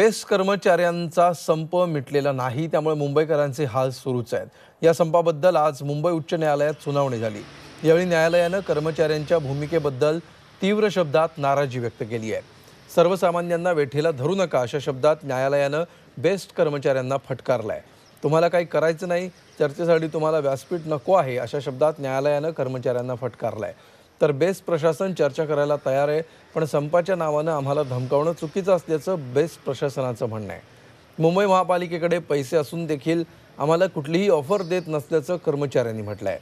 Best कर्मचाऱ्यांचा संप मिटलेला नाही त्यामुळे मुंबईकरांचे हाल सुरूच आहेत. या संपाबद्दल आज मुंबई उच्च न्यायालयात सुनावणी झाली. यावेळी न्यायालयानं कर्मचाऱ्यांच्या भूमिकेबद्दल तीव्र शब्दात नाराजी व्यक्त केली आहे. सर्वसामान्यांना वेठीला धरू नका अशा शब्दात न्यायालयानं बेस्ट कर्मचाऱ्यांना फटकारलाय. तुम्हाला काही करायचं नाही चर्चेसाठी तुम्हाला व्यासपीठ नको आहे अशा शब्दात न्यायालयानं कर्मचाऱ्यांना फटकारलाय. तर बेस्ट प्रशासन चर्चा करायला तयार आहे पण संपाच्या नावानं आम्हाला धमकावणं चुकीचं असल्याचं बेस्ट प्रशासनाचं म्हणणं आहे. मुंबई महापालिकेकडे पैसे असून देखील आम्हाला कुठलीही ऑफर देत नसल्याचं कर्मचाऱ्यांनी म्हटलं आहे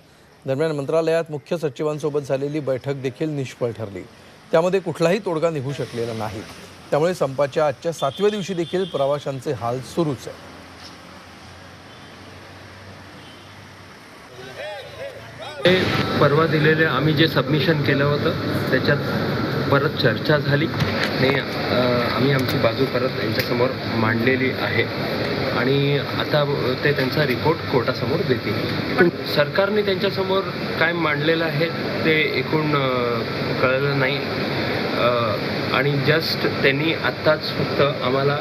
दरम्यान मंत्रालयात मुख्य सचिवांसोबत झालेली बैठक देखील निष्फळ ठरली. त्यामध्ये कुठलाही तोडगा निघू शकलेला नाही. त्यामुळे संपाच्या आजच्या सातव्या दिवशी देखील प्रवाशांचे हाल सुरूच आहे Hey. परवा दिलेले आम्ही जे सबमिशन केलं होतं त्याच्यात परत चर्चा झाली. आणि आम्ही आमची बाजू परत त्यांच्यासमोर मांडलेली आहे. आणि आता ते त्यांचा रिपोर्ट कोर्टासमोर देतील. पण सरकारने त्यांच्यासमोर काय मांडलेलं आहे ते एकूण कळलं नाही. आणि जस्ट त्यांनी आत्ताच फक्त आम्हाला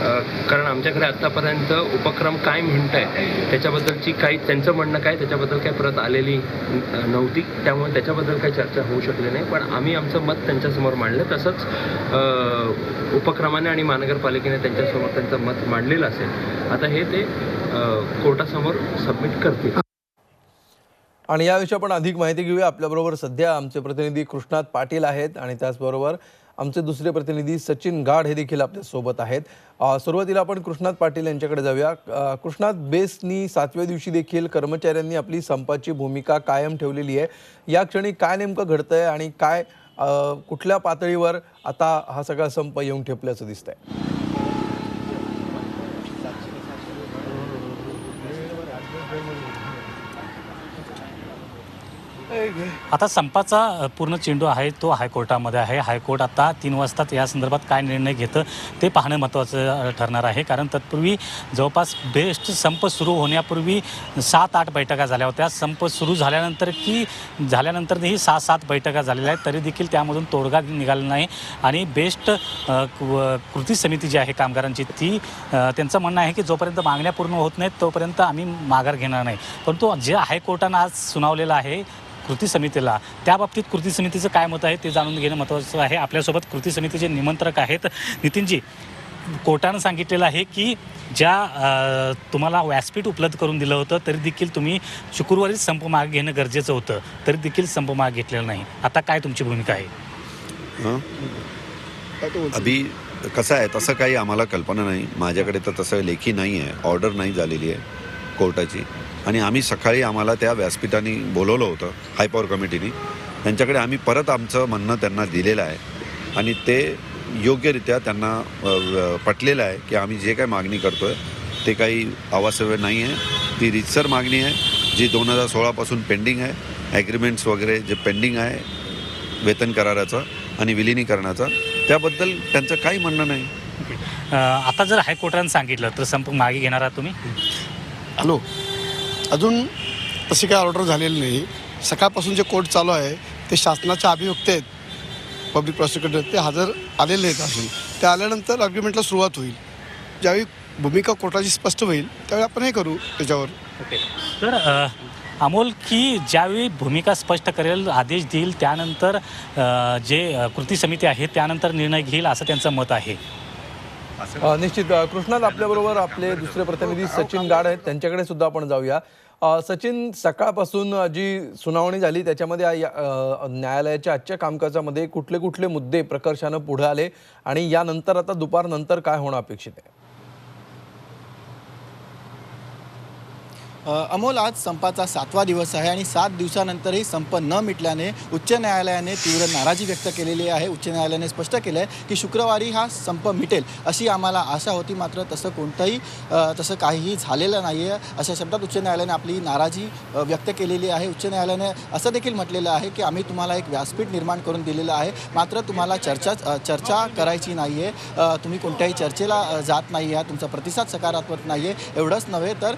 कारण आमच्याकडे आत्तापर्यंत उपक्रम काय म्हणत आहे त्याच्याबद्दलची काही त्यांचं म्हणणं काय त्याच्याबद्दल काही परत आलेली नव्हती त्यामुळे त्याच्याबद्दल काही चर्चा होऊ शकली नाही. पण आम्ही आमचं मत त्यांच्यासमोर मांडलं तसंच उपक्रमाने आणि महानगरपालिकेने त्यांच्यासमोर त्यांचं मत मांडलेलं असेल. आता हे ते कोर्टासमोर सबमिट करतील. आणि याविषयी आपण अधिक माहिती घेऊया. आपल्याबरोबर सध्या आमचे प्रतिनिधी कृष्णात पाटील आहेत आणि त्याचबरोबर आमचे दुसरे प्रतिनिधी सचिन गाड हे देखील आपल्यासोबत आहेत. सुरुवातीला आपण कृष्णात पाटील यांच्याकडे जाऊया. कृष्णात बेस्टनी सातव्या दिवशी देखील कर्मचाऱ्यांनी आपली संपाची भूमिका कायम ठेवलेली आहे. या क्षणी काय नेमकं घडतं आहे आणि काय कुठल्या पातळीवर आता हा सगळा संप येऊन ठेपल्याचं दिसतंय? आता संपाचा पूर्ण चेंडू आहे तो हायकोर्टामध्ये आहे. हायकोर्ट आता तीन वाजता या संदर्भात काय निर्णय घेतं ते पाहणं महत्त्वाचं ठरणार आहे. कारण तत्पूर्वी जवळपास बेस्ट संप सुरू होण्यापूर्वी सात आठ बैठका झाल्या होत्या. संप सुरू झाल्यानंतर की झाल्यानंतरही सहा सात बैठका झालेल्या आहेत तरी देखील त्यामधून तोडगा निघाला नाही. आणि बेस्ट कृती समिती जी आहे कामगारांची ती त्यांचं म्हणणं आहे की जोपर्यंत मागण्या पूर्ण होत नाहीत तोपर्यंत आम्ही माघार घेणार नाही. परंतु जे हायकोर्टानं आज सुनावलेलं आहे कृती समितीला. त्या बाबतीत कृती समितीचं काय मत आहे ते जाणून घेणं महत्त्वाचं आहे. आपल्यासोबत कृती समितीचे निमंत्रक आहेत नितीनजी. कोर्टानं सांगितलेलं आहे की ज्या तुम्हाला व्यासपीठ उपलब्ध करून दिलं होतं तरी देखील तुम्ही शुक्रवारीच संप माग घेणं गरजेचं होतं. तरी देखील संप माग घेतलेला नाही. आता काय तुमची भूमिका आहे? अभी कसं आहे तसं काही आम्हाला कल्पना नाही. माझ्याकडे तर तसं लेखी नाही आहे ऑर्डर नाही झालेली आहे. कोर्टाची. आणि आम्ही सकाळी आम्हाला त्या व्यासपीठाने बोलवलं होतं हायपॉवर कमिटीने त्यांच्याकडे आम्ही परत आमचं म्हणणं त्यांना दिलेलं आहे. आणि ते योग्यरित्या त्यांना पटलेलं आहे की आम्ही जे काही मागणी करतो आहे ते काही अवास्तव्य नाही आहे. ती रितसर मागणी आहे जी दोन हजार सोळापासून पेंडिंग आहे. ॲग्रीमेंट्स वगैरे जे पेंडिंग आहे वेतन कराराचं आणि विलिनीकरणाचं त्याबद्दल त्यांचं काही म्हणणं नाही. आता जर हायकोर्टानं सांगितलं तर संप मागे घेणार आहात तुम्ही? हॅलो. अजून तशी काही ऑर्डर झालेली नाही. सकाळपासून जे कोर्ट चालू आहे ते शासनाच्या अभियुक्त आहेत. पब्लिक प्रॉसिक्युटर ते हजर आलेले आहेत अजून. ते आल्यानंतर अग्रीमेंटला सुरुवात होईल. ज्यावेळी भूमिका कोर्टाची स्पष्ट होईल त्यावेळी आपण हे करू त्याच्यावर. ओके. तर अमोल की ज्यावेळी भूमिका स्पष्ट करेल आदेश देईल त्यानंतर जे कृती समिती आहे त्यानंतर निर्णय घेईल असं त्यांचं मत आहे. निश्चित कृष्णात आपल्याबरोबर आपले दुसरे प्रतिनिधी सचिन गाड आहेत. त्यांच्याकडे सुद्धा आपण जाऊया. सचिन सकाळपासून जी सुनावणी झाली त्याच्यामध्ये या- न्यायालयाच्या आजच्या कामकाजामध्ये कुठले कुठले मुद्दे प्रकर्षानं पुढे आले? आणि यानंतर आता दुपारनंतर काय होणं अपेक्षित आहे? अमोल आज संपाचा सातवा दिवस आहे आणि सात दिवसानंतरही संप न मिटल्याने उच्च न्यायालयाने तीव्र नाराजी व्यक्त केलेली आहे. उच्च न्यायालयाने स्पष्ट केलं आहे की शुक्रवारी हा संप मिटेल अशी आम्हाला आशा होती. मात्र तसं कोणतंही तसं काहीही झालेलं नाही आहे अशा शब्दात उच्च न्यायालयाने आपली नाराजी व्यक्त केलेली आहे. उच्च न्यायालयाने असं देखील म्हटलेलं आहे की आम्ही तुम्हाला एक व्यासपीठ निर्माण करून दिलेलं आहे. मात्र तुम्हाला चर्चा चर्चा करायची नाही आहे तुम्ही कोणत्याही चर्चेला जात नाही आहे तुमचा प्रतिसाद सकारात्मक नाही आहे एवढंच नव्हे तर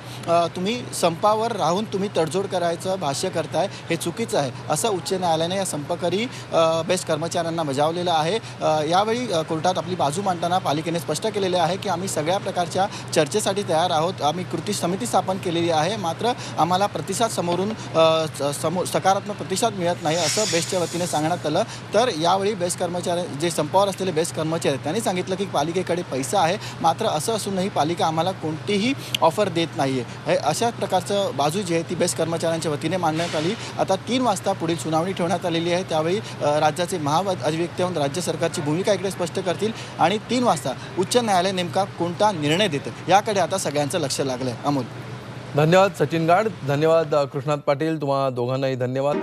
तुम्ही संपावर राहून तुम्ही तडजोड करायचं भाष्य करताय हे चुकीचं आहे. असं उच्च न्यायालयाने या संपकरी बेस्ट कर्मचाऱ्यांना बजावलेलं आहे. यावेळी कोर्टात आपली बाजू मांडताना पालिकेने स्पष्ट केलेले आहे की आम्ही सगळ्या प्रकारच्या चर्चेसाठी तयार आहोत. आम्ही कृती समिती स्थापन केलेली आहे. मात्र आम्हाला प्रतिसाद समोरून स- समोर सकारात्मक प्रतिसाद मिळत नाही असं बेस्टच्या वतीने सांगण्यात आलं. तर यावेळी बेस्ट कर्मचारी जे संपावर असलेले बेस्ट कर्मचारी आहेत त्यांनी सांगितलं की पालिकेकडे पैसा आहे. मात्र असं असूनही पालिका आम्हाला कोणतीही ऑफर देत नाही आहे हे अशा प्रकारचं बाजू जी आहे ती बेस्ट कर्मचाऱ्यांच्या वतीने मांडण्यात आली. आता तीन वाजता पुढील सुनावणी ठेवण्यात आलेली आहे. त्यावेळी राज्याचे महाअधिवक्ते होऊन राज्य सरकारची भूमिका इकडे स्पष्ट करतील आणि तीन वाजता उच्च न्यायालय नेमका कोणता निर्णय देतं? याकडे आता सगळ्यांचं लक्ष लागलं आहे अमोल. धन्यवाद सचिन गाड. धन्यवाद कृष्णात पाटील. तुम्हा दोघांनाही धन्यवाद.